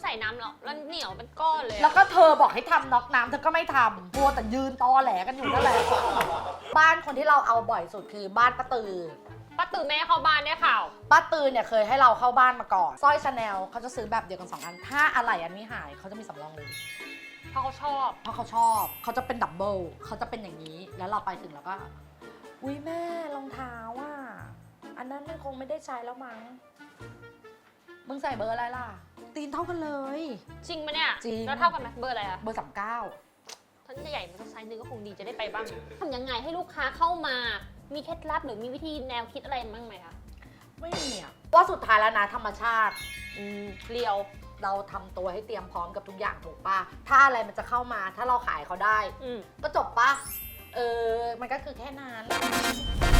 ำใส่น้ำแล้วแล้วเหนียวเป็นก้อนเลยอะแล้วก็เธอบอกให้ทำน็อกน้ำเธอก็ไม่ทำมัวแต่ยืนตอแหลกันอยู่นั่นแหละ บ้านคนที่เราเอาบ่อยสุดคือบ้านป้าตือ ป้าตื่นแม่เข้าบ้านได้ข่าว ป้าตือเนี่ยเคยให้เราเข้าบ้านมาก่อนสร้อยชาแนลเขาจะซื้อแบบเดียวกันสองอัน ถ้าอะไรอันนี้หายเขาจะมีสำรองเลย เพราะเขาชอบ เพราะเขาชอบเขาจะเป็นดับเบิลเขาจะเป็นอย่างนี้ แล้วเราไปถึงแล้วก็ อุ้ยแม่รองเท้าอะ อันนั้นมันคงไม่ได้ใช้แล้วมั้ง มึงใส่เบอร์อะไรล่ะ ตีนเท่ากันเลย จริงปะเนี่ยจริง แล้วเท่ากันไหมเบอร์อะไรอะเบอร์สามเก้าท่านใหญ่ๆมันสักไซส์หนึงก็คงดีจะได้ไปบ้างทำยังไงให้ลูกค้าเข้ามา มีเคล็ดลับหรือมีวิธีแนวคิดอะไรบ้างไหมคะไม่มีอะว่าสุดท้ายแล้วนะธรรมชาติอืมเรียวเราทำตัวให้เตรียมพร้อมกับทุกอย่างถูกปะถ้าอะไรมันจะเข้ามาถ้าเราขายเขาได้ อืมก็จบปะเออ มันก็คือแค่นั้นพี่อยากรู้ว่า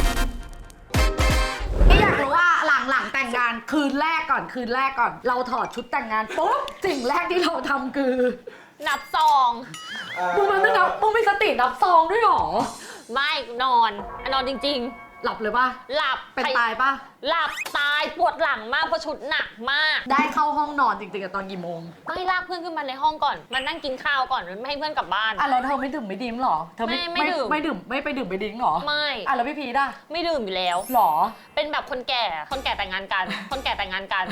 หลังหลังแต่งงานคืนแรกก่อนคืนแรกก่อน เราถอดชุดแต่งงานปุ๊บสิ่งแรกที่เราทำคือนับซอง มึงมันไม่นับมึงมีสตินับซองด้วยเหรอ ไม่นอนอะนอนจริง หลับเลยปะๆหลับเป็นใครตายปะหลับตายปวดหลังมากเพราะชุดหนักมาก ได้เข้าห้องนอนจริงๆอะตอนกี่โมงไม่ลากเพื่อนขึ้นมาในห้องก่อนมานั่งกินข้าวก่อนไม่ให้เพื่อนกลับบ้าน อะแล้วเธอไม่ดื่มไม่ดิ้มเหรอ เธอไม่ไม่ดื่มไม่ดื่มไม่ไปดื่มไปดิ้งเหรอ ไม่ อะแล้วพี่พีด่ะไม่ดื่มอยู่แล้วหรอ เป็นแบบคนแก่ คนแก่แต่งงานกัน คนแก่แต่งงานกัน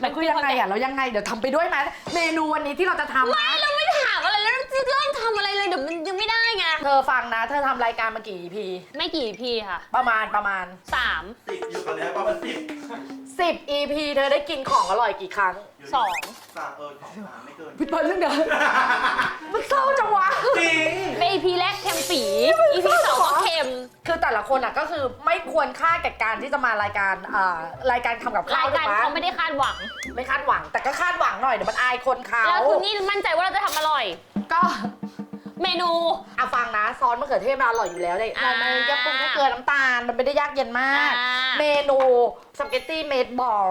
แล้วคือยังไงอะแล้วยังไงเดี๋ยวทำไปด้วยไหมเมนูวันนี้ที่เราจะทำนะเรา ไม่ถามอะไรแล้วเราจะเริ่มทำอะไรเลยเดี๋ยวมันยังไม่ได้ไงเธอฟังนะ เธอทำรายการมากี่ EP ไม่กี่พี่ค่ะประมาณประมาณ สามสิบอยู่ตอนนี้ประมาณสิบ10 EP เธอได้กินของอร่อยกี่ครั้ง สองสามเออสองสามไม่เกินพี่เปิ้ลเรื่องเดียวมันเศร้าจังวะ จริง ใน EP แรกเค็มปี EP สองก็เค็ม คือแต่ละคนอะก็คือไม่ควรค่าแก่การที่จะมารายการอ่ารายการทำกับข้าราวยการถูกเขาไหมไม่ได้คาดหวัง ไม่คาดหวัง แต่ก็คาดหวังหน่อยเดี๋ยวมันอายคนเขาแล้วคุณนี่มั่นใจว่าเราจะทำอร่อย ก็เมนู อะฟังนะซอสมะเขือเทศมันอร่อยอยู่แล้วเลยอ่ามันแค่ปรุงแค่เกลือน้ำตาล มันไม่ได้ยากเย็นมาก อ่า เมนูสปาเกตตี้เมดบอล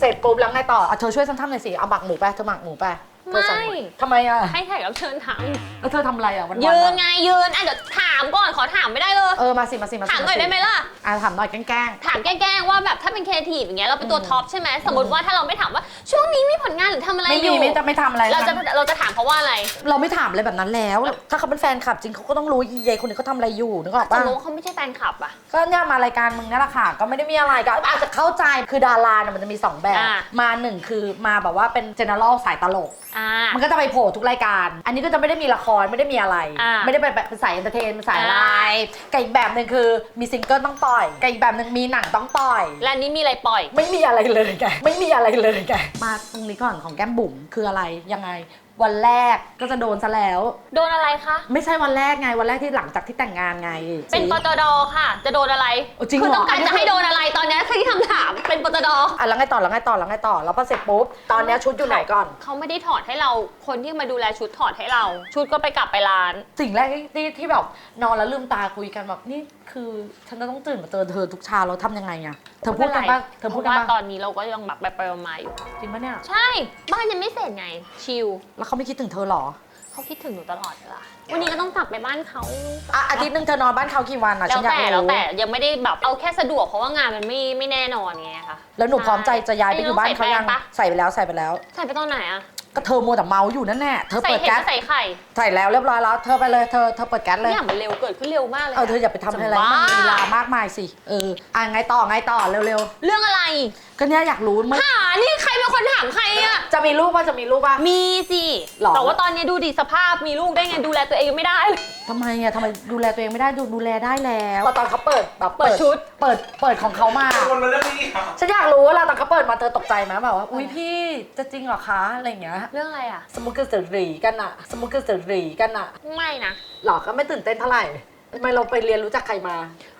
เสร็จปุ๊บแล้วไงต่ออะเธอช่วยฉันทำหน่อยสิ เอาหมักหมูไปเธอหมักหมูไปเธอใส่หไม่ ทำไมอะให้แขกรับเชิญถามแล้วเธอทำอะไรอะวันๆยืนอะไงยืนอะเดี๋ยวถามก่อนขอถามไม่ได้เลยเออมาสิมาสิมาสิถามหน่อยได้ไหมล่ะ อะถามหน่อยแกล้ง ถามแกล้งๆว่าแบบถ้าเป็นครีเอทีฟอย่างเงี้ยเราเป็นตัวอืมท็อปใช่ไหมสมมติว่าถ้าเราไม่ถามว่าช่วงนี้มีผลงานหรือทำอะไรๆไม่อมียู่ไม่จะไม่ทำอะไร เราจะทั้งเราจะถามเขาว่าอะไรเราไม่ถามอะไรแบบนั้นแล้ว ถ้าเขาเป็นแฟนคลับจริงเขาก็ต้องรู้ยีเยคนนี้เขาทำอะไรอยู่นึกออกสมปะมติว่าเขาไม่ใช่แฟนคลับอะก็เนี่ยมารายการมึงนี่แหละค่ะ ก็ไม่ได้มีอะไรก็อาจจะเข้าใจคือดาราเนี่ยมันจะมี2แบบ อ่ามาหนึ่งคือมาแบบว่าเป็น general สายตลก อ่า มันก็จะไปโผล่ทุกรายการ อันนี้ก็จะไม่ได้มีละครไม่ได้มีอะไร อ่าไม่ได้ไปแบบเป็นสายเอนเตอร์เทนเป็นสายอะไรอ่ากับอีกแบบหนึ่งคือมีซิงเกิลต้องปล่อยกับอีกแบบหนึ่งมีหนังต้องปล่อย และอันนี้มีอะไรปล่อย ไม่มีอะไรเลยแกไม่มีอะไรเลยแกมาตรงนี้ก่อนของแก้มบุ๋มคืออะไรยังไง วันแรกก็จะโดนซะแล้ว โดนอะไรคะ ไม่ใช่วันแรกไงวันแรกที่หลังจากที่แต่งงานไงเป็นปตดค่ะ จะโดนอะไรโอ้จริงเหรอ คือต้องการอันนี้จะให้โดนอะไรตอนเนี้ยที่คำถามเป็นปตดอะแล้วไงต่อแล้วไงต่อแล้วไงต่อแล้วพอเสร็จปุ๊บตอนเนี้ยชุดอยู่ไหนก่อน เขาไม่ได้ถอดให้เราคนที่มาดูแลชุดถอดให้เรา ชุดก็ไปกลับไปร้าน สิ่งแรกที่ที่ที่แบบนอนแล้วลืมตาคุยกันแบบนี่ คือฉันจะต้องตื่นมาเจอเธอทุกเช้าเราทำยังไงอะเธอพูดกันปะเธอพูดกันพราะว่าตปะอนนี้เราก็ยังแบบไปไปมาๆอยู่ จริงปะเนี่ย ใช่ บ้านยังไม่เสร็จไง ชิล แล้วเขาไม่คิดถึงเธอเหรอ เขาคิดถึงหนูตลอดเวลาวันนี้ก็ต้องกลับไปบ้านเขาอะอาทิตย์หนึงเธอนอนบ้านเขากี่วันอะแล้ฉัวนอยากแต่รู้แล้วแต่ยังไม่ได้แบบเอาแค่สะดวกเพราะว่างานมันไม่ไม่แน่นอนไงคะแล้วหนูพร้อมใจจะย้ายไปอยู่บ้านเขายังใส่แป้งปะใส่ไปแล้วใส่ไปแล้ว ใส่ไปตอนไหนอะ ก็เธอมัวแต่เมาอยู่นั่นแน่เธอใส่เปิดเห็ดแก๊สก็ใส่ไข่ใส่แล้วเรียบร้อยแล้ว เธอไปเลยเธอเธอเปิดแก๊สเลย เนี่ยมันเร็วเกิดขึ้นเร็วมากเลยเออเธออย่าไปทำอะไรให้มันมีเวลามากมายสิเอออะไงต่อไงต่อเร็วเรื่องอะไรๆ ก็เนี่ยอยากรู้มันหานี่ใครเป็นคนถามใครอะจะมีลูกป่ะจะมีลูกป่ะ มีสิหรอ แต่ว่าตอนนี้ดูดิสภาพมีลูกได้ไงดูแลตัวเองไม่ได้เลย ทำไมอะทำไมดูแลตัวเองไม่ได้ดูดูแลได้แล้วตอนเขาเปิดแบบเปิดชุด เปิดเปิดของเขามาวนมาเรื่องนี้อะฉันอยากรู้ว่าเราตอนเขาเปิดมาเธอตกใจไหมแบบว่าอุ้ยพี่จะจริงเหรอคะอะไรอย่างเงี้ย เรื่องอะไรอะสมมุติคือสื่อหรีกันอะสมมุติคือสื่อหรีกันอะไม่นะหรอก็ไม่ตื่นเต้นเท่าไหร่ ทำไมเราไปเรียนรู้จากใครมา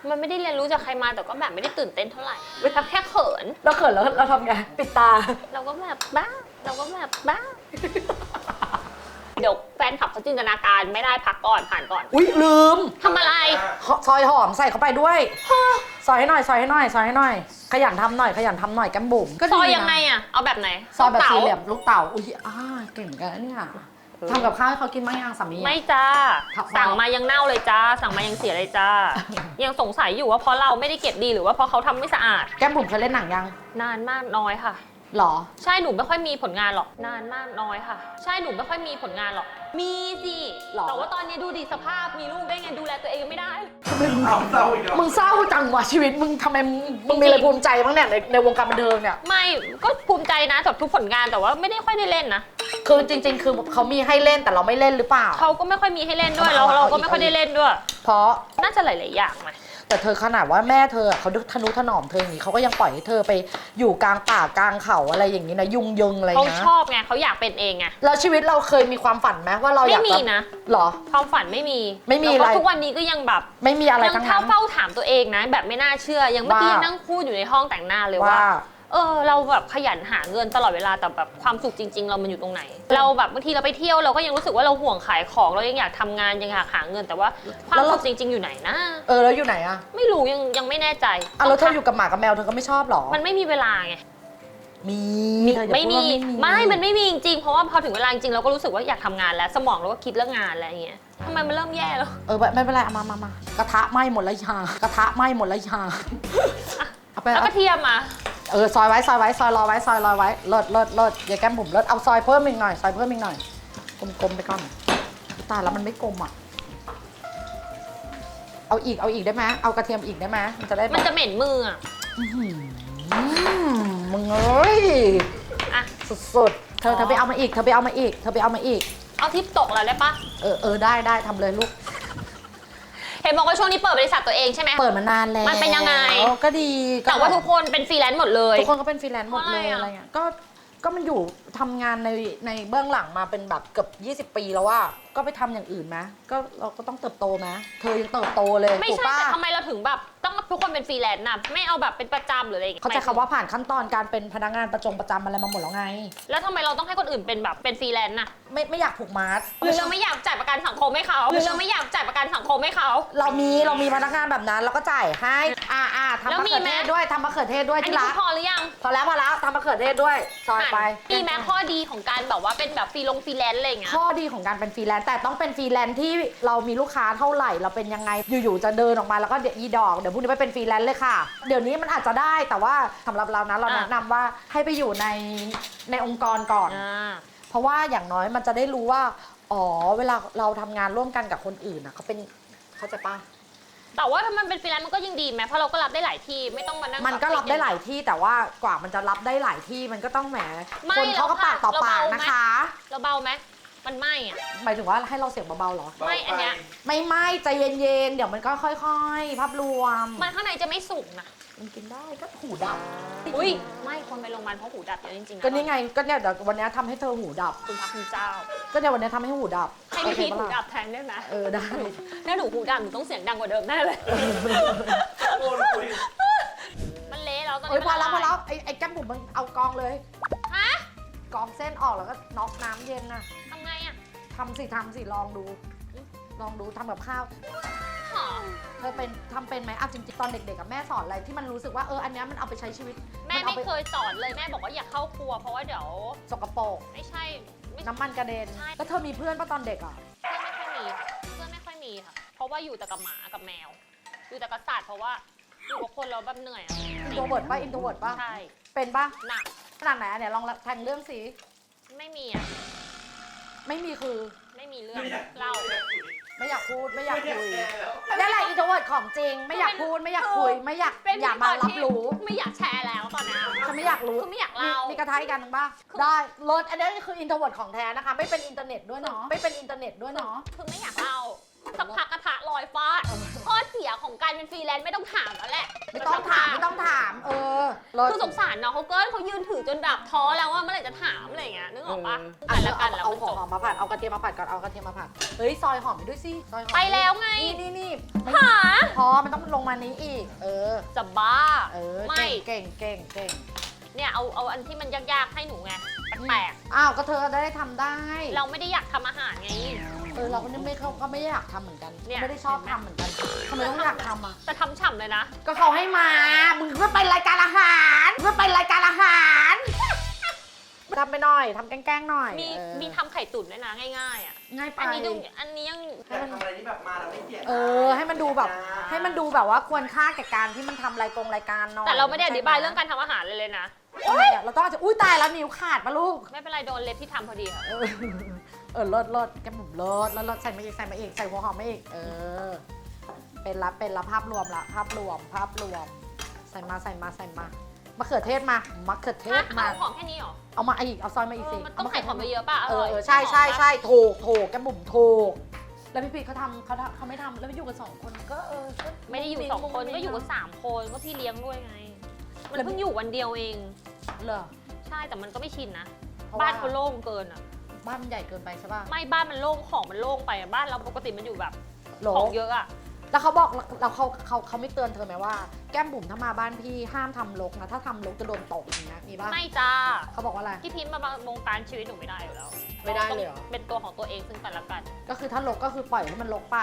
มันไม่ได้เรียนรู้จากใครมาแต่ก็แบบไม่ได้ตื่นเต้นเท่าไหร่เราแค่เขิน เราเขินแล้วเราทำไงปิดตา เราก็แบบบ้า เราก็แบบบ้า เดี๋ยวแฟนขับเขาจินตนาการไม่ได้พักก่อนผ่านก่อนอุ้ยลืมทำอะไร ซอยหอมใส่เข้าไปด้วยซอยให้หน่อยซอยให้หน่อยซอยให้หน่อย ขยันทำหน่อยขยันทำหน่อยกันบุ๋มก็ซดีอยนะยังไงอะเอาแบบไหนซอยแบบเต๋าสี่เหลี่ยมลูกเต่าอุ้ยอ่าเก่งเหมือนกันนะเนี่ย ทำกับข้าวให้เขากินบ้างยังสามีอะ ไม่จ้า ครับ สั่งมายังเน่าเลยจ้า สั่งมายังเสียเลยจ้า ยังสงสัยอยู่ว่าเพราะเราไม่ได้เก็บดีหรือว่าเพราะเขาทำไม่สะอาด แก้มบุ๋มเคยเล่นหนังยัง นานมากน้อยค่ะ หรอ ใช่หนูไม่ค่อยมีผลงานหรอกนานมากน้อยค่ะ ใช่หนูไม่ค่อยมีผลงานหรอก มีสิหรอ แต่ว่าตอนนี้ดูดิสภาพมีลูกได้ไงดูแลตัวเองไม่ได้ เอาเศร้าอีกแล้วมึงเศร้าจังวะชีวิต มึงทำไมมึงมึงมีอะไรภูมิใจบ้างเนี่ยในในวงการบันเทิงเนี่ย ไม่ก็ภูมิใจนะกับทุกผลงานแต่ว่าไม่ได้ค่อยได้เล่นนะคือจริง ๆ คือเขามีให้เล่นแต่เราไม่เล่นหรือเปล่า เขาก็ไม่ค่อยมีให้เล่นด้วยแล้วเอาเราเอาก็ไม่ค่อยได้เล่นด้วย เพราะ น่าจะหลาย ๆ อย่างมา แต่เธอขนาดว่าแม่เธออะเขาทนุถนอมเธออย่างนี้เขาก็ยังปล่อยให้เธอไปอยู่กลางป่ากลางเขาอะไรอย่างนี้นะยุงยงอะไรเขานะชอบไงเขาอยากเป็นเองไงแล้วชีวิตเราเคยมีความฝันไหมว่าเราอไม่ยากมีจะนะหรอความฝันไม่มีไม่มีแล้วก็อะไรทุกวันนี้ก็ยังแบบไม่มีอะไรยังทั้งเท่านั้นเฝ้าถามตัวเองนะ แบบไม่น่าเชื่อยังเมื่อกี้ว่ายังนั่งพูดอยู่ในห้องแต่งหน้าเลยว่าว่า เออเราแบบขยันหาเงินตลอดเวลาแต่แบบความสุขจริง ๆ เรามันอยู่ตรงไหน เราแบบบางทีเราไปเที่ยวเราก็ยังรู้สึกว่าเราห่วงขายของเรายังอยากทำงานยังอยากหาเงินแต่ว่าความแล้วเราสุขจริง ๆ อยู่ไหนนะ เออแล้วอยู่ไหนอะไม่รู้ยังยังไม่แน่ใจอะแล้วเธออยู่กับหมากับแมวเธอก็ไม่ชอบหรอ มันไม่มีเวลาไงมีเธออย่าไม่พูดมีว่าไม่ มันไม่มีจริงๆเพราะว่าพอถึงเวลาจริงๆเราก็รู้สึกว่าอยากทำงานแล้วสมองเราก็คิดเรื่องงานแล้วอย่างเงี้ยทำไมมันเริ่มแย่แล้ว เออไม่ไม่เป็นไรเอามามามากระทะไหม้หมดแล้วยากระทะไหม้หมดแล้วยาเอาไปแล้วเอาก็เทียมมา เออซอยไว้ซอยไว้ซอยรอไว้ซอยรอไว้เลิศเลิศเลิศอย่าแก้มบุ๋มเลิศเอาซอยเพิ่มอีกหน่อยซอยเพิ่มอีกหน่อยกลมๆไปก่อนตายแล้วมันไม่กลมอะเอาอีกเอาอีกได้ไหมเอากระเทียมอีกได้ไหมมันจะได้แบมันบจะเหม็นมืออะอื้อหือมึงเอ้ยอะ สุดๆเธอเธอไปเอามาอีกเธอไปเอามาอีกเธอไปเอามาอีก เอาทิปตกแล้วได้ปะเออเออได้ได้ทำเลยลูกเห็ นบอกว่าช่วงนี้เปิดบริษัทตัวเองใช่ไหม เปิดมานานแล้วมันเป็นยังไง ก็ดีแต่ว่าทุกคนเป็นฟรีแลนซ์หมดเลย ทุกคนก็เป็นฟรีแลนซ์หมดเลยเพราะอะไรอะอะไรเงี้ยก็ก็มันอยู่ทำงานในในเบื้องหลังมาเป็นแบบเกือบ20 ปีแล้วว่าก็ไปทำอย่างอื่นไหมก็เราก็ต้องเติบโตไหมเธอยังเติบโตเลยไม่ถูกใช่ปะแต่ทำไมเราถึงแบบต้องทุกคนเป็นฟรีแลนซ์นะไม่เอาแบบเป็นประจำหรืออะไรอย่างเงี้ยเขาใจะคำว่าผ่านขั้นตอนการเป็นพนักงานประจงประจำอะไรมาหมดแล้วไง แล้วทำไมเราต้องให้คนอื่นเป็นแบบเป็นฟรีแลนซ์น่ะไม่ไม่อยากผูกมัดหรือเราไม่อยากจ่ายประกันสังคมให้เขาหรือเราไม่อยากจ่ายประกันสังคมให้เขา เรามีเรามีพนักงานแบบนั้นเราก็จ่ายให้อ่าอ่าทำแล้วมะมีเขือไหม เทศด้วยทำมะเขือเทศด้วยอันที่นี้รัคืกอพอหรือยังพอแล้วพอแล้วทำมะเขือเทศด้วยซอยไป มีแม้ข้อดีของการแบบว่าเป็นแบบฟรีลงฟรีแลนซ์อะไรอย่างเงี้ย ข้อดีของการเป็นฟรีแลนซ์แต่ต้องเป็นฟรีแลนซ์ที่เรามีลูกค้าเท่าไหร่ เราเป็นยังไงอยู่ๆจะเดินออกมาแล้วก็เดี๋ยวอีดอกเดี๋ยวพรุ่งนี้ไปเป็นฟรีแลนซ์เลยค่ะ เดี๋ยวนี้มันอาจจะได้แต่ว่าสำหรับเรานะเราอะแนะนำว่าให้ไปอยู่ในในองค์กรก่อน อ่า เพราะว่าอย่างน้อยมันจะได้รู้ว่า อ๋อ เวลาเราทำงานร่วมกันกับคนอื่นนะเขาเป็นเขาใจะปะแต่ว่าถ้ามันเป็นฟรีแลนซ์มันก็ยิ่งดีไหมเพราะเราก็รับได้หลายที่ไม่ต้องมานั่งมันก็รับได้หลายที่แต่ว่ากว่ามันจะรับได้หลายที่มันก็ต้องแหมไม่คนเขาก็ปากต่อเราปากเบาไหมนะคะ เราเบาไหม มันไหมอะหมายถึงว่าให้เราเสียงเบาๆเหรอไม่อันเนี้ยไม่ไม่ใจเย็นๆ เดี๋ยวมันก็ค่อยๆ ภาพรวม มันข้างในจะไม่สุกนะมันกินได้ก็หูดับ อุ้ยไม่คนไปโรงพยาบาลเพราะหูดับเยอะจริงๆะก็นี่ไงก็เนี่ยเดี๋ยววันนี้ทำให้เธอหูดับ คุณพระคุณเจ้า ก็เนี่ยวันนี้ทำให้หูดับให้พี่พีโอหูเคปะดัล่ะบแทนได้ไหมเออได้ ถ้าหนูหูดับหนูต้องเสียงดังกว่าเดิมแน่เลย โอนคุยมันเละแล้วตอนเอ้นี้ยพอแล้วมันพอละแล้วลายไอ้ไอ้แก้มบุ๋มมันเอากองเลย ฮะ กองเส้นออกแล้วก็น็อกน้ำเย็นน่ะทำไงอะ ทำสิทำสิลองดู ลองดูทำกับข้าว หอม เธอเป็นทำเป็นไหมอะจริงๆตอนเด็กๆกับแม่สอนอะไรที่มันรู้สึกว่าเอออันเนี้ยมันเอาไปใช้ชีวิตแม่นอาไม่ปเคยสอนเลยแม่บอกว่าอย่าเข้าครัว เพราะว่าเดี๋ยวสกปรกไม่ใช่ไม่น้ำมันกระเด็นใช่ แล้วเธอมีเพื่อนป่ะตอนเด็กอะเพื่อนไม่ค่อยมีค่ะเพื่อนไม่ค่อยมีค่ะ เพราะว่าอยู่แต่กับหมากับแมว อยู่แต่กับสัตว์เพราะว่าอยู่กับคนเราแบบเหนื่อยอะอินโทรเวิร์ดป่ะอินโทรเวิร์ดป่ะใช่เป็นป่ะหนัก ขนาดไหนอะเนี่ยลองแทงเรื่องสิไม่มีอะ ไม่มีคือไม่มีเรื่องเล่าไม่อยากพูดไม่อยากไม่ได้คุยแชร์แล้วนั่นแหละอินโทรเวิร์ดของจริง ไม่อยากพูดไม่อยากคุย ไม่อยากเป็นอย่ามารับรู้ไม่อยากแชร์แล้วตอนนี้ฉันไม่อยากรู้คือไม่อยากมีเล่ามีกระทะอีกอันหนึงป่ะได้รถอันนี้คืออินโทรเวิร์ดของแท้นะคะ ไม่เป็นอินเทอร์เน็ตด้วยเนาะไม่เป็นอินเทอร์เน็ตด้วยเนาะคือไม่อยากเล่า สักพักกระทะลอยฟาดข้อเสียของการเป็นฟรีแลนซ์ไม่ต้องถามแล้วแหละไม่ต้องถามไม่ต้องถาม เออรถคือสงสารน้องเขาเกินเขายืนถือจนแบบท้อแล้วว่าเมื่อไหร่จะถามอะไรอย่างเงี้ยนึกออกปะอะกันแล้ละวกัเอานแล้วเอามันหจอบมมาผัดเอากระเทียมมาผัดก่อนเอากระเทียมมาผัดเฮ้ยซอยหอมไปด้วยสิซอยหอมไปแล้วไงนี่นี่นี่ไม่หาพอมันต้องลงมานี้อีก เออจะบ้าเออไม่เก่งเก่งเก่งเก่งเนี่ยเอาเอาอันที่มันยากๆให้หนูไง แปลกอ้าวก็เธอได้ทำได้ๆเราไม่ได้อยากทำอาหารไง เออเราก็ไม่เขาก็ไม่อยากทำเหมือนกัน เนี่ย ไม่ได้ชอบทำเหมือนกันทำไมต้องอยากทำอะ แต่ทำฉ่ำเลยนะก็เขาให้มา มึงก็ไปรายการอาหารมึงก็ไปรายการอาหารทำไปหน่อยทำแกล้งๆหน่อยมีเออมีทำไข่ตุ๋นด้วยนะง่ายๆอะง่ายไปอันนี้ดูอันนี้ยังแต่ทำอะไรที่แบบมาแล้วไม่เกลียดนะเออ ให้มันดูแบบ ให้มันดูแบบว่าควรค่าแก่การที่มันทำรายกงรายการหน่อยแต่เราไม่ได้อธิบายเรื่องกการทำอาหารเลยเลยนะ ทำไมอะเราต้องจะอุ้ยตายแล้วนิ้วขาดปะลูก ไม่เป็นไรโดนเล็บที่ทำพอดีค่ะ เออเออเลิศเลิศแกมบุ๋มเลิศแล้วเลิศใส่มาอีกใส่มาอีกใส่หัวหอมมาอีกเออ เป็นละเป็นละภาพรวมละภาพรวมภาพรวม ใส่มาใส่มาใส่มามะเขือเทศมามะเขือเทศมาเอาหอมแค่นี้เหรอ เอามาอีกเอาซอยมาอีกเอสิอมันต้องเาะใส่ขืหอมเทศเยอะๆป่ะ อเอร่ออยเออใช่ใช่ใช่ถูกถูกแกมบุ๋มถูกแล้วพี่พีเขาทำเขาทำเขาไม่ทำแล้วไปอยู่กันสองคนก็เออก็ไม่ได้อยู่สองคน ก็อยู่กันสามคน ก็พี่เลี้ยงด้วยไง มันเพิ่งอยู่วันเดียวเอง เหรอ ใช่แต่มันก็ไม่ชินนะพระบ้านว่เขาโล่งเกินอะ บ้านมันใหญ่เกินไปใช่ป่ะไม่บ้านมันโล่งของมันโล่งไปอะบ้านเราปกติมันอยู่แบบโหลของเยอะอะแล้วเขาบอกแล้วเขาเขาเขาไม่เตือนเธอไหมว่า แก้มบุ๋มถ้ามาบ้านพี่ห้ามทำลกนะ ถ้าทำลกจะโดนตกอย่างเงี้ยมีป่ะไม่จ้าเขาบอกว่าอะไร พี่พิมพ์มาบงการชีวิตหนูไม่ได้อยู่แล้ว ไม่ได้เลยเหรอต้องเป็นตัวของตัวเองซึ่งกันและกันก็คือถ้าลกก็คือปล่อยให้มันลกไป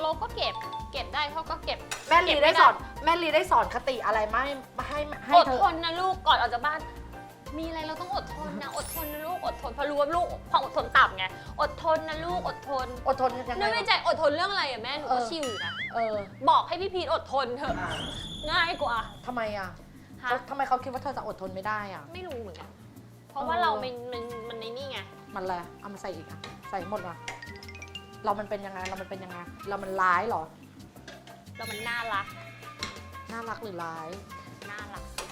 โลก็เก็บ เก็บได้เขาก็เก็บแม่ลีเก็บไม่ได้ได้สอนแม่ลีได้สอนคติอะไรไหมให้ให้อดเธอทนนะลูกก่อนออกจากบ้าน มีอะไรเราต้องอดทนนะอดทนนะลูกอดทนเพราะรู้ว่าลูกความอดทนต่ำไงอดทนนะลูกอดทนอดทนยังไง นึกในใจอดทนเรื่องอะไรอะแม่หนูเอก็อ ชิวอยู่นะเออบอกให้พี่พีทอดทนเถอะอะง่ายกว่าทำไมอะฮะเขาทำไมเขาคิดว่าเธอจะอดทนไม่ได้อะ ไม่รู้เหมือนกันเพราะว่าเออเรามันมันมันในนี่ไง มันแหละไรเอามาใส่อีกอะใส่หมดอะเรามันเป็นยังไงเรามันเป็นยังไงเรามันร้ายเหรอแล้วมันน่ารัก น่ารักหรือร้าย น่ารักสิ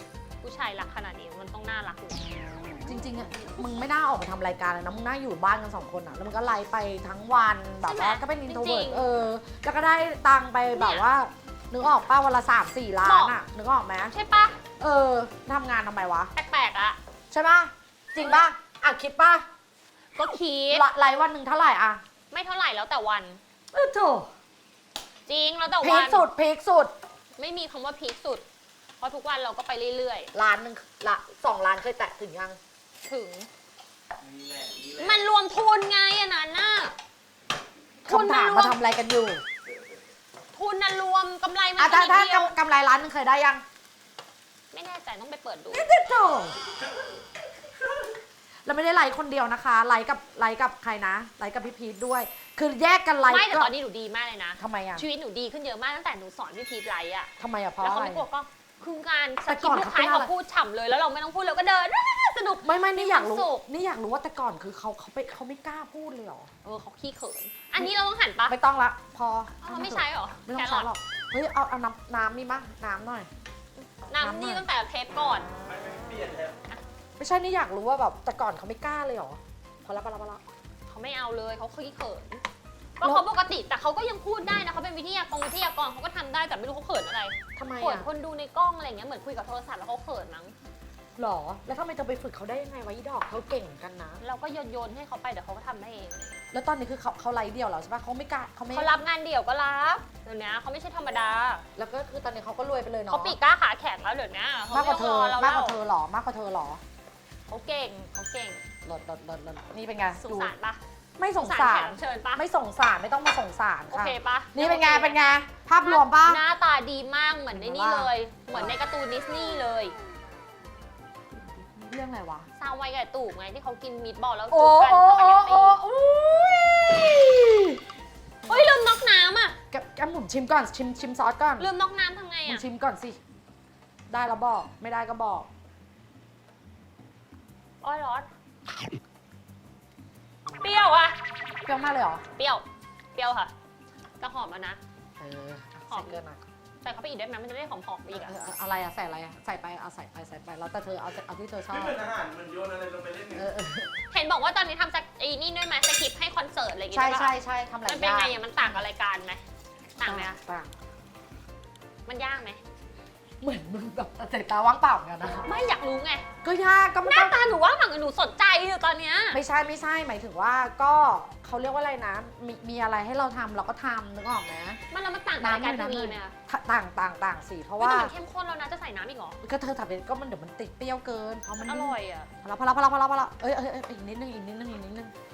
ผู้ชายรักขนาดนี้มันต้องน่ารักอยู่แล้วจริงๆอะมึงไม่น่าออกมาทำรายการเลยนะมึงน่าอยู่บ้านกันสองคนอะแล้วมึงก็ไลฟ์ไปทั้งวันแบบว่าก็เป็นอินโทรเวิร์ดเออแล้วก็ได้ตังค์ไปแบบว่านึกออกป้าวันละสามสี่ล้านอะนึกออกไหมใช่ปะเออทำงานทำไมวะแปลกๆอะใช่ปะจริงปะอะคิดปะ ก็คิด ละไลฟ์วันหนึ่งเท่าไหร่อะไม่เท่าไหร่แล้วแต่วัน เออโถจริงแล้วแต่พีวัคน สุดพีคสุดไม่มีคำว่าพีคสุด เพราะทุกวันเราก็ไปเรื่อยล้านหนึ่งละสองล้านเคยแตะถึงยัง ๆ ถึง นี่แหละนี่แหละ มันรวมทุนไงอันนั้นน่ะทุนคำถามรวมาทำอะไรกันอยู่ทุนน่ะรวมกำไรมันอะก็ถ้านิดถ้าเดียวกำกำไรล้านหนึ่งเคยได้ยังไม่แน่ใจต้องไปเปิดดูโถ แล้วไม่ได้ไลฟ์คนเดียวนะคะ ไลฟ์กับไลฟ์กับใครนะ ไลฟ์กับพี่พีทด้วย คือแยกกันไลฟ์ไม่แต่ก็ตอนนี้หนูดีมากเลยนะ ทำไมอะชีวิตหนูดีขึ้นเยอะมากตั้งแต่หนูสอนพี่พีทไลฟ์อะทำไมอะเพราะแล้วอะเขาไร ไม่กลัวก็คือการสแต่กิก่ปอนลูกเขาเป็ค้านอะไร เขาพูดฉ่ำเลยแล้วเราไม่ต้องพูดเราก็เดิน สนุก ไม่ไม่นี่อยากรู้ มีความสุข นี่อยากรู้ว่าแต่ก่อนคือเขาเขาไปเขาไม่กล้าพูดเลยเหรอ เออเขาขี้เขิน อันนี้เราต้องหันปะไม่ต้องละ พออ๋อไม่ใช้หรอไม่ต้อแคงรใช้อทหรอก เฮ้ย เอาเอาน้ำน้ำนี่มะน้ำหน่อย น้ำน้ำหน่นี่อยตั้งแต่เทปก่อนไม่ไม่เปลี่ยนแล้ว ไม่ใช่นี่อยากรู้ว่าแบบแต่ก่อนเขาไม่กล้าเลยเหรอพอละพอละพอละ เขาไม่เอาเลยเขาขี้เขินแล้ก็วเขาปกติแต่เขาก็ยังพูดได้นะเขาเป็นวิทยากรวิทยากรเขาก็ทำได้แต่ไม่รู้เขาเขินอะไรทำไมเขินอะคนดูในกล้องอะไรเงี้ยเหมือนคุยกับโทรศัพท์แล้วเขาเขินมั้งหรอ แล้วทำไมจะไปฝึกเขาได้ยังไงวะอีดอกเขาเก่งกันนะ เราก็โยนโยนๆให้เขาไปเดี๋ยวเขาก็ทำได้เองแล้วตอนนี้คือเขาเขาไลฟ์เดียวแล้วใช่ปะเขาไม่กล้าเขาไม่เขารับงานเดี่ยวก็รับเดี๋ยวนี้เขาไม่ใช่ธรรมดาแล้วก็คือตอนนี้เขาก็รวยไปเลยเนาะเขาปีกกล้าขาแข็งแล้วเดี๋ยวนี้เขามากกว่าเธอไต้องรมากกแล้วว่าเธอหรอมากกว่าเธอหรอ เขาเก่งเขาเก่งหลดหลดหลดหลดนี่เป็นไงสงดูสารปะไม่สงแขสารกเชิญปะไม่สงสารไม่ต้องมาสงสารโอค่ะ เคปะนี่เป็นไง เป็นไง ภาพรวมปะหน้าตาดีมากเหมือนในนี่ว่าเลย เหมือนในการ์ตูนดิสนีย์เลยเรื่องอะไรวะ ซาวไวกับตู่ไงที่เขากินมีดบอลแล้วโอ้จูบกันโอ้สปาโอ้เกตโอ้ตี้อุ้ยเฮ้ยลืมน็อกน้ำอะ แกแกหมุนชิมก่อน ชิมชิมซอสก่อนลืมน็อกน้ำทำไงมึงอะชิมก่อนสิ ได้แล้วบอก ไม่ได้ก็บอก อ้อยร้อน เปรี้ยวอะเปรี้ยวมากเลยเหรอ เปรี้ยว เปรี้ยวค่ะจะหอมแล้วนะ เออหอใส่มเกินอะใส่เข้าไปอีกได้ไหมมันจะได้หอมๆไปอีกอะเออเอออะไรอะใส่อะไรอะใส่ไป เอาใส่ไปใส่ไป แล้วแต่เธอเอาเอาที่เธอชอไม่บ เหมือนอาหารเหมือนโยนอะไรลงไปเล่นเออเออเห็นบอกว่าตอนนี้ทำสกไอ้นี่ด้วยไหมสคริปต์ให้คอนเสิร์ตอะไรอย่างใช่เงี้ยใช่ใช่ทำหลายมันอเป็นย่างไงอะมันต่างกับรายการไหมต่างไหมอะต่างมันยากไหม เหมือนมึงแบบสายตาว่างเปล่าเหมือนกันนะไม่อยากรู้ไง ก็ยากก็หไม่น้าต้องตาหนูว่างหนังหนูสนใจอยู่ตอนเนี้ย ไม่ใช่ไม่ใช่หมายถึงว่าก็เขาเรียกว่าอะไรนะ มีมีอะไรให้เราทำเราก็ทำนึกออกไหม มันแล้วมันต่างกับรายการทีวีไหมอะถ้าต่างต่างต่างสิเพราะว่า ว่ามันเข้มข้นแล้วนะจะใส่น้ำอีกเหรอ ก็เธอทำเป็นก็มันเดี๋ยวมันติดเปรี้ยวเกินเพราะมันอร่อยอะ พอละพอละพอละพอละพอละเอ้ยเอ้ยเอ้ยอีกนิดนึงอีกนิดนึงอีกนิดนึงอีก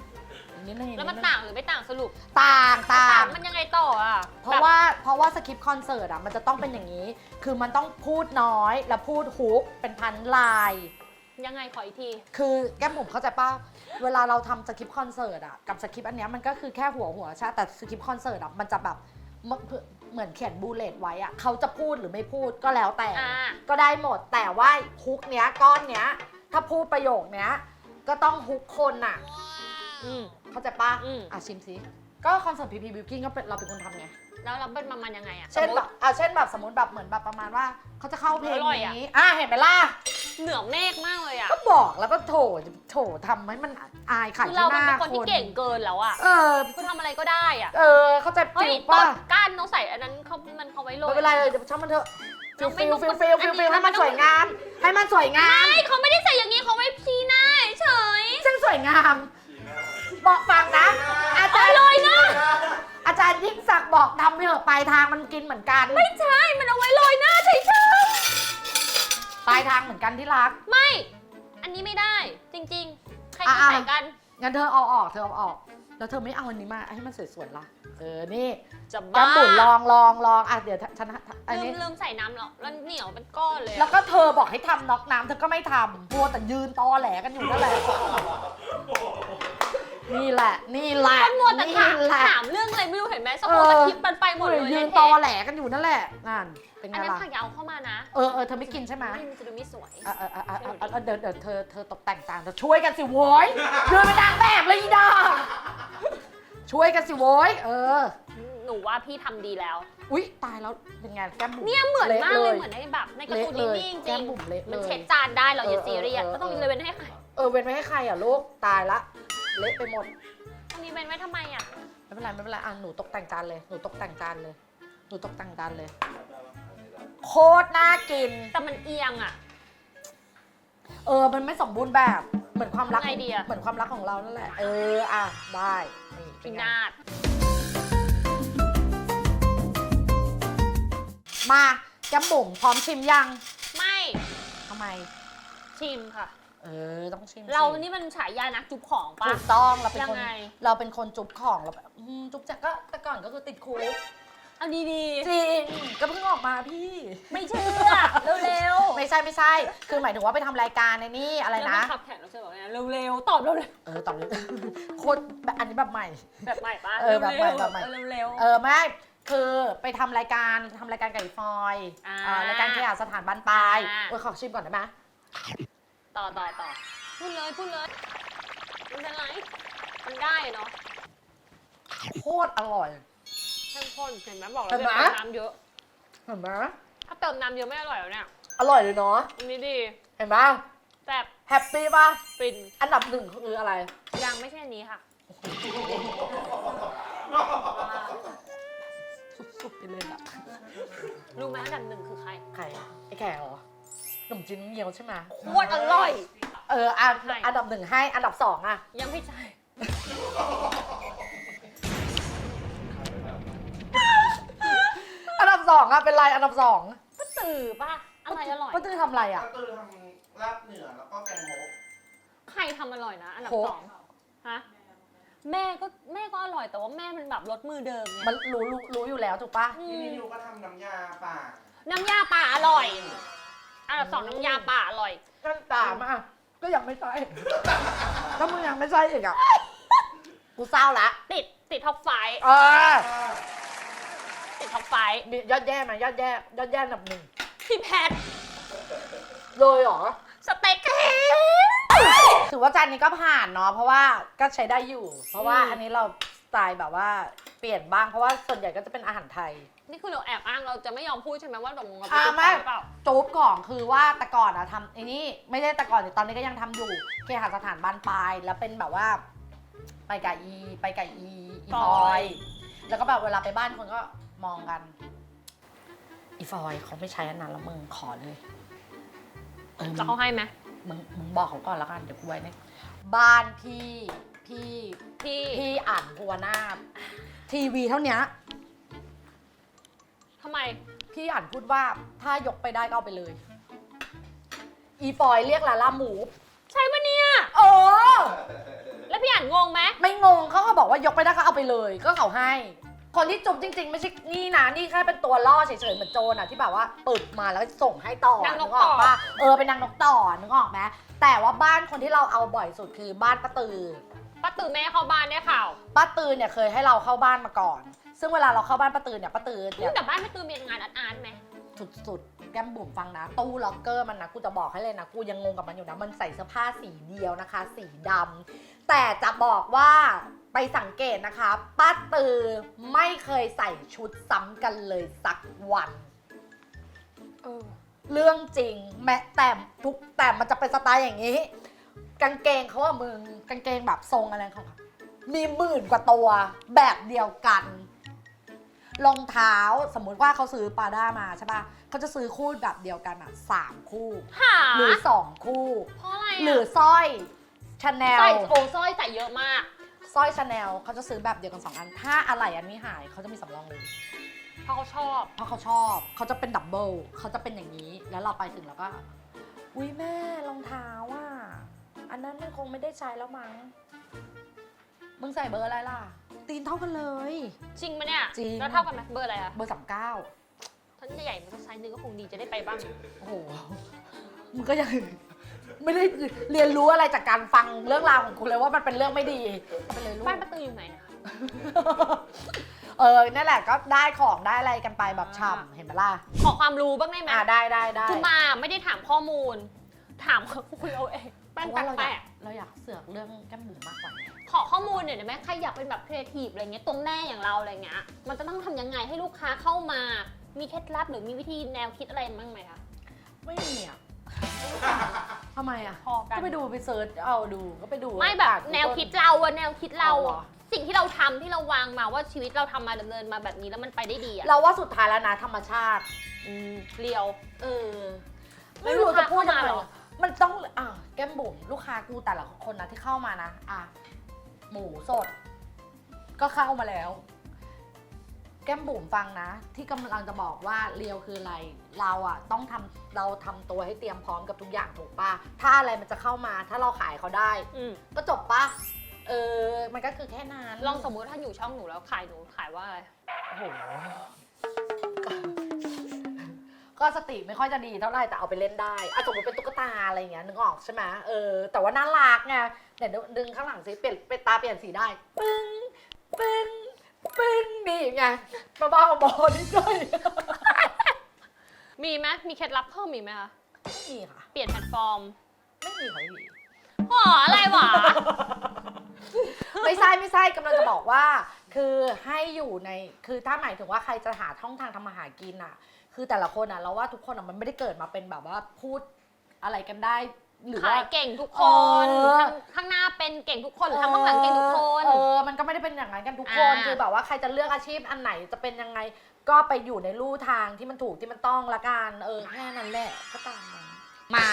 นิดนึงอีกนิดนึงแล้วมันต่างหรือไม่ต่างสรุปต่างต่าต่างงมันยังไงต่ออะเพราะว่าเพราะว่าสคริปต์คอนเสิร์ตอะมันจะต้องเป็นอย่างนี้ คือมันต้องพูดน้อยแล้วพูดฮุกเป็นพันลายหยังไงขออีกที คือแก้มบุ๋มเข้าใจป่ะเวลาเราทำสคริปต์คอนเสิร์ตอะกับสคริปต์อันเนี้ยมันก็คือแค่หัวหัวใช่แต่สคริปต์คอนเสิร์ตอะมันจะแบบเหมือนเหมือนเขียนบูเลตไว้อะเขาจะพูดหรือไม่พูดก็แล้วแต่ อ่า ก็ได้หมดแต่ว่าฮุกเนี้ยก้อนเนี้ย ถ้าพูดประโยคเนี้ย ก็ต้องฮุกคนอะอืม เข้าใจป่ะอืม อะชิมสิก็คอนเสิร์ตพีพีบิวกิ้งก็เป็นเราเป็นคนทำไง แล้วเราเป็นประมาณยังไงอะเช่นสมมุแบติ บอะเช่นแบบสมมติแบบเหมือนแบบประมาณว่าเขาจะเข้าเพลงอร่อยอะ นี้อะเห็นไหมล่ะ เหนือเมฆมากเลยอะก็บอกแล้วก็โถโถทำให้มันอายขายคือที่เราหเป็นน้าคนที่เก่งเกินแล้วอะเออ คือทำอะไรก็ได้อะเออ เข้าใจเฮ้ยฟิลตป่ะดก้านต้องใส่อันนั้นเขามันเขาไว้โรไม่ยเป็นไรเลยเดี๋ยวช่างมันเถอะฟิลเราไม่ฟิลต้องฟิลฟิลฟิลฟิลอันนี้ให้มันมันต้องสวยงาม ให้มันสวยงาม ไม่เขาไม่ได้ใส่อย่างนี้เขาไว้พีหน้าเฉย ซึ่งสวยงาม บอกฟังนะ อาจารย์อร่อยนะ อาจารย์ยิ่งศักดิ์บอกทำไปเถอะปลายทางมันกินเหมือนกันไม่ใช่ มันเอาไว้โรยหน้าเฉยปลายทางเหมือนกันที่รัก ๆไม่ อันนี้ไม่ได้ จริง ๆ ใครจะอะใส่กัน งั้นเธอเอาออกเธอเอาออก แล้วเธอไม่เอาอันนี้มาให้มันสวยๆล่ะ เออ นี่จะแก้บ้ามบุ๋นลองลองลองอะเดี๋ยวฉันอันลืนี้ มลืมใส่น้ำแล้วแล้วเหนียวเป็นก้อนเลยอะแล้วก็เธอบอกให้ทำน็อกน้ำเธอก็ไม่ทำมัวแต่ยืนตอแหลกันอยู่นั่นแหละ นี่แหละ นี่แหละก็มัวแต่นี่ถามแหละถามเรื่องอะไรไม่รู้เห็นไหมสมเอมอติว่าคลิปมันไปหมดเลยยืนเละตอเทะแหลกันอยู่นั่นแหละ นั่น เป็นอันไงนั้นล่ะ ผักอยาวเข้ามานะเออเออเธอไม่กินใช่ไหมไม่มันจะดูไม่สวย เออเออเออเออเออเออเดี๋ยวเดี๋ยวเธอเธอตกแต่งจานเธอช่วยกันสิโว้ยเดินไปนางแบบเลยอีดาช่วยกันสิโว้ยเออ หนูว่าพี่ทำดีแล้ว อุ๊ย ตายแล้วเป็นไงแก้มบุ๋มเนี่ยเหมือนมากเลยะเหมือนในแบบในการ์ตูนดิเละสเลยนีย์จแก้ริมงบุ๋มเละๆเลมันยเช็ดจานได้เราอย่าเออซีเรียสเออก็ต้องเออเลยเว้นให้ใคร เออเว้นไว้ให้ใครอะลูกตายละ เละไปหมด อันนี้เว้นไว้ทำไมอะ ไม่เป็นไรไม่เป็นไรอะหนูตกแต่งจานเลย หนูตกแต่งจานเลย หนูตกแต่งจานเลย โคตรน่ากิน แต่มันเอียงอะ เออ มันไม่สมบูรณ์แบบ เหมือนความรักทำไงดีอะ เหมือนความรักของเรานั่นแหละ เออ อะ ได้นี่เป็พินไง นาศมาแก้มบุ๋มพร้อมชิมยัง ไม่ทำไม ชิมค่ะ เออต้องชิมสิเรานี่มันฉายานักจุบของปะ ถูกต้องเราเป็นยังคนไง เราเป็นคนจุ๊บของเราแบบอืมจุ๊บแจกก็แต่ก่อนก็คือติดคุกเอาดีจริงก็เพิ่งออกมาพี่ ๆ ไม่เชื่อ เร็วๆไม่ใช่ไม่ใช่ คือหมายถึงว่าไปทำรายการในนี่อะไรแล้วนะ มันขับแข่งเราใช่ไหมเร็วๆ ตอบเร็วเออตอบเลยโคตรแบบอันนี้แบบใหม่ ๆแบบใหม่ปะเออแบบใหม่เร็วๆแบบใหม่เออเร็ว เออไม่คือไปทำรายการทำรายการไก่ฟอยอ่าเอ่อรายการขยะสถานบ้านปลายอ่าเออขอชิมก่อนได้ไหมๆ ต่อต่อต่อพูดเลยพูดเลยไม่เป็นไรมันได้เนาะโคตรอร่อย เข้มข้นเห็นไหมบอกเห็แล้วนไหม เติมน้ำเยอะ เห็นไหมถ้าเติมน้ำเยอะไม่อร่อยแล้วเนี่ยอร่อยเลยเนาะอันนี้ดีเห็นไหมแต่แฮปปี้ป่ะปรินอันดับหนึ่งคืออะไร ยังไม่ใช่อันนี้ค่ะ สุดๆไปเลยอะรู้ไหมอันดับหนึ่งคือใครใครอะไอ้แขกเหรอข นมจีนเงียวใช่ไหมโคตรอร่อย เอออันใช่ อันดับหนึ่งให้ อันดับสองอะยังไม่ใช่ อันดับสองอะเป็นไรอันดับสองก็ตื่อป่ะ อะไรอร่อย ป้าตื้อทำอะไรอะก็คือทำลาบเหนือแล้วก็แกงโมกใครทำอร่อยนะ อันดับโค้ก สองฮะ แม่ก็แม่ก็อร่อยแต่ว่าแม่มันแบบรสมือเดิมไงมันรู้รู้รู้อยู่แล้วถูกปะอืที่มนี่ยูก็ทำน้ำยาป่าน้ำยาป่าอร่อย อันดับสองน้ำยาป่าอร่อย กันตามอะก็ยังไม่ใช่ ถ้ามึงยังไม่ใช่อีกอะกูเศร้าละติดติดท็อปไฟว์เออติดท็อปไฟว์มียอดแย่ไหมยอดแย่ยอดแย่อันดับหนึ่งพี่แพทเลยเหรอ สเต็กแห้งถือว่าจานนี้ก็ผ่านเนาะเพราะว่าก็ใช้ได้อยู่ เพราะว่าอันนี้เราสไตล์แบบว่าเปลี่ยนบ้างเพราะว่าส่วนใหญ่ก็จะเป็นอาหารไทย นี่คือเราแอบอ้างเราจะไม่ยอมพูดใช่ไหมว่าตกลงเราอ่าเป็นไม่หรือเปล่า จูบก่อนคือว่าแต่ก่อนอะทำไอ้นี่ไม่ใช่แต่ก่อนตอนนี้ก็ยังทำอยู่ เคหสถานบ้านปลาย แล้วเป็นแบบว่า ไปกับอี ไปกับอีอีฟอยแล้วก็แบบเวลาไปบ้านคนก็มองกัน อีฟอยเขาไม่ใช้อันนั้นแล้วมึงขอเลยเออมึจะงเขาให้ไหมมึงมึงบอกเขาก่อนแล้วกันเดี๋ยวกูไว้เนี่ยบ้านพี่พี่พี่พี่อ่านภูวนาถทีวีเท่านี้ ทำไม พี่อ่านพูดว่าถ้ายกไปได้ก็เอาไปเลย อีฟอยเรียกลาล่าหมู ใช่ปะเนี่ย เออ แล้วพี่อ่านงงไหมไม่งงเขาก็บอกว่ายกไปได้ก็เอาไปเลย ก็เขาให้ คนที่จุ๊บจริง ๆ ไม่ใช่นี่นะนี่แค่เป็นตัวล่อเฉยๆเหมือนโจรอะที่แบบว่าปึกมาแล้วส่งให้ต่อนางนกนึออกต่อปะเออเป็นนางนกต่อนึกออกไหมแต่ว่าบ้านคนที่เราเอาบ่อยสุดคือบ้านป้าตือ ป้าตื่นแม่เข้าบ้านได้ข่าว ป้าตือเนี่ยเคยให้เราเข้าบ้านมาก่อน ซึ่งเวลาเราเข้าบ้านป้าตือเนี่ยป้าตือเนี่ยแต่บ้านป้าตื่นมีงานอาร์ตอาร์ตไหมสุดๆ แก้มบุ๋มฟังนะ ตู้ล็อกเกอร์มันนะ กูจะบอกให้เลยนะ กูยังงงกับมันอยู่นะ มันใส่เสื้อผ้าสีเดียวนะคะ สีดำ แต่จะบอกว่าไปสังเกตนะคะ ป้าตือไม่เคยใส่ชุดซ้ำกันเลยสักวัน เออเรื่องจริงแม้แต่ทุกแต่มันจะเป็นสไตล์อย่างนี้ กางเกงเขาอะมึงกางเกงแบบทรงอะไรของเขามีหมื่นกว่าตัวแบบเดียวกัน รองเท้าสมมุติว่าเขาซื้อปาด้ามาใช่ปะเขาจะซื้อคู่แบบเดียวกันอะสามคู่ หาหรือสองคู่ เพราะอะไระหรือสร้อยชาแนล ใส่โอ้สร้อยใส่เยอะมาก สร้อยชาแนลเขาจะซื้อแบบเดียวกันสองอัน ถ้าอะไรอันนี้หายเขาจะมีสำรองเลย เพราะเขาชอบ เพราะเขาชอบเขาจะเป็นดับเบิลเขาจะเป็นอย่างนี้ แล้วเราไปถึงแล้วก็ อุ้ยแม่รองเท้าอะ อันนั้นมันคงไม่ได้ใช้แล้วมั้ง มึงใส่เบอร์อะไรล่ะ ตีนเท่ากันเลย จริงปะเนี่ยจริง แล้วเท่ากันไหมเบอร์อะไรอะเบอร์สามเก้าท่านใหญ่ๆมันสักไซส์หนึงก็คงดีจะได้ไปบ้าง โอ้โห มึงก็ยังไม่ได้เรียนรู้อะไรจากการฟังเรื่องราวของกูเลยว่ามันเป็นเรื่องไม่ดีไปเลยลูก บ้านป้าตื่นอยู่ไหนอะเออนั่นแหละก็ได้ของได้อะไรกันไปแบบฉ่ำเห็นไหมล่ะ ขอความรู้บ้างได้ไหมอ่าได้ได้ได้ คือมาไม่ได้ถามข้อมูล ถามคุยเอาเอง เพแป้งราะว่าเราอแปยาลกกเราอยากเสือกเรื่องแก้มบุ๋มมากกว่า ๆขอข้อมูลหน่อยได้ไหมใครอยากเป็นแบบครีเอทีฟอะไรเงี้ยตรงแม่อย่างเราอะไรเงี้ยมันจะต้องทำยังไงให้ลูกค้าเข้ามา มีเคล็ดลับหรือมีวิธีแนวคิดอะไรบ้างไหมคะ ไม่มีอะทำไมอะ พอกัน ก็ไปดูไปเซิร์ชเอาดูก็ไปดูไม่แบบ อ่านแนวคิดเราอะแนวคิดเราเอาเหรออะสิ่งที่เราทำที่เราวางมาว่าชีวิตเราทำมาดำเนินมาแบบนี้แล้วมันไปได้ดีอะเราว่าสุดท้ายแล้วนะธรรมชาติอืมเรียว เออแล้ไม่วลูรู้กค้าจะพูดยังไงเข้ามาเหรอ มันต้องอะแก้มบุ๋มลูกค้ากูแต่ละคนนะที่เข้ามานะ อะ หมูสด ก็เข้ามาแล้ว แก้มบุ๋มฟังนะ ที่กำลังจะบอกว่าเรียวคืออะไร เราอะต้องทำเราทำตัวให้เตรียมพร้อมกับทุกอย่างถูกปะถ้าอะไรมันจะเข้ามาถ้าเราขายเขาได้ อืมก็จบปะเออ มันก็คือแค่นั้นลองสมมุติถ้าอยู่ช่องหนูแล้วขายหนูขายว่าอะไร โอ้โห ก็สติไม่ค่อยจะดีเท่าไหร่แต่เอาไปเล่นได้อะสมมติเป็นตุ๊กตาอะไรอย่างเงี้ยนึกออกใช่ไหมเออแต่ว่าน่ารักไงเดี๋ยวดึงข้างหลังสิเปลี่ยนเป็นตาเปลี่ยนสีได้ปึ้งปึ้งปึ้งนี่ไงบ้าๆบอๆนิดหน่อยมีไหมมีเคล็ดลับเพิ่มมีไหมคะไม่มีค่ะ เปลี่ยนแพลตฟอร์มไม่มีค่ะพี่หออะไรหวะ ไม่ใช่ไม่ใช่กำลังจะบอกว่า คือให้อยู่ในคือถ้าหมายถึงว่าใครจะหาช่องทางทำมาหากินอะ คือแต่ละคนอะเราว่าทุกคนอะมันไม่ได้เกิดมาเป็นแบบว่าพูดอะไรกันได้ หรือขาว่ายเก่งทุกคนเออข้างข้างหน้าเป็นเก่งทุกคนหรือทำข้างหลังเก่งทุกคน เออ มันก็ไม่ได้เป็นอย่างนั้นกันทุกคน อ่า คือแบบว่าใครจะเลือกอาชีพอันไหนจะเป็นยังไง ก็ไปอยู่ในลู่ทางที่มันถูกที่มันต้องละกัน เออ แค่นั้นแหละ ก็ตามนั้นมา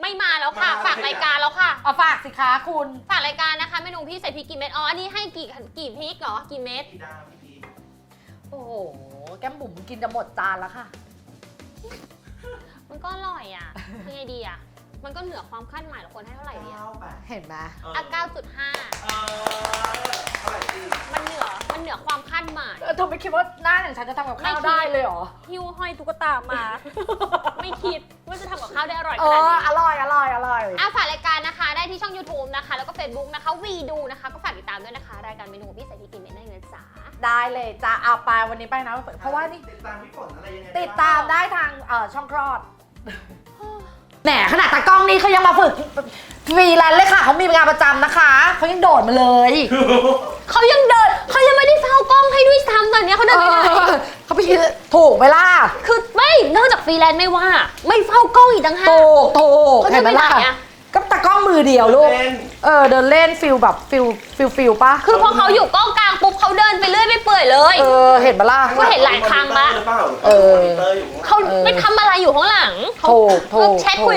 ไม่มาแล้วค่ะ มาฝากรายการแล้วค่ะ เอาฝากสิคะคุณ ฝากรายการนะคะเมนูพี่ใส่พริกกี่เม็ดอ๋ออันนี้ให้กี่กี่พริกเหรอกี่เม็ด พี่ดาวพี่พีโอ้โห แก้มบุ๋มกินจะหมดจานแล้วค่ะ มันก็อร่อยอะยังไงดีอะ มันก็เหนือความคาดหมายเราควรให้เท่าไหร่ดีอะเก้าแปดเห็นไหมเอออะเออ9.5เท่าไหร่ดีมันเหนือ มันเหนือความคาดหมาย เออเธอไม่คิดว่าหน้าอย่างฉันจะทำกับข้าวไม่คิด ได้เลยเหรอ หิ้วห้อยตุ๊กตามา ไม่คิดว่าจะทำกับข้าวได้อร่อยเอขนาดอ นี้อร่อย อร่อย อร่อย อะฝากรายการนะคะได้ ที่ช่อง YouTube นะคะ แล้วก็ Facebook นะคะวีดูนะคะ ก็ฝากติดตามด้วยนะคะ รายการเมนูพี่ใส่พริกกี่เม็ดได้เลยจ้าได้เลยจ้าเอาไปวันนี้ไปนะ เพราะว่านี่ติดตามพี่ฝนอะไรยังไงติดตามได้ทางเอ่อช่องคลอด แหมขนาดตากล้องนี่เขายังมาฝึกฟรีแลนซ์เลยค่ะเขามีงานประจำนะคะเขายังโดดมาเลยเขายังเดินเขายังไม่ได้เฝ้ากล้องให้ด้วยซ้ำตอนเนี้ยเขาเดินไปไหนเออเขาไปยืนถูกไหมล่ะคือไม่นอกจากฟรีแลนซ์ไม่ว่า ไม่เฝ้ากล้องอีกต่างหากถูกถูกเขาจะเห็นไหมล่ะไปไหนอะ ก็ตากล้องมือเดียวลูกเล่น เออเดินเล่นฟิลแบบฟิลฟิลฟิลปะคือพอเขาอยู่กล้องกลางปุ๊บเขาเดินไปเรื่อยไปเปื่อยเลย เออเห็นไหมล่ะ ก็เห็นหลายครั้งละหรือเปล่าเออมนิตร์อยู่ข้างหลังเขาไม่ทำอะไรอยู่ข้างหลังเขาถูกถูกก็แชทคุยกับ